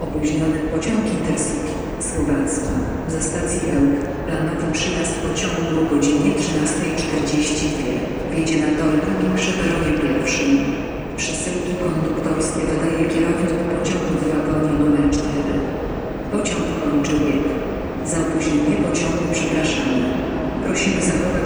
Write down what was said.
Opóźniony pociąg Intercity z Lubelska ze stacji Ełk planowy przyjazd pociągu o godzinie 13.42 wiedzie na tor drugim przy peronie pierwszym. Przesyłki konduktorskie dodaje kierownik pociągu w wagonie numer 4. Pociąg kończy bieg. Za opóźnienie pociągu przepraszamy. Prosimy zachować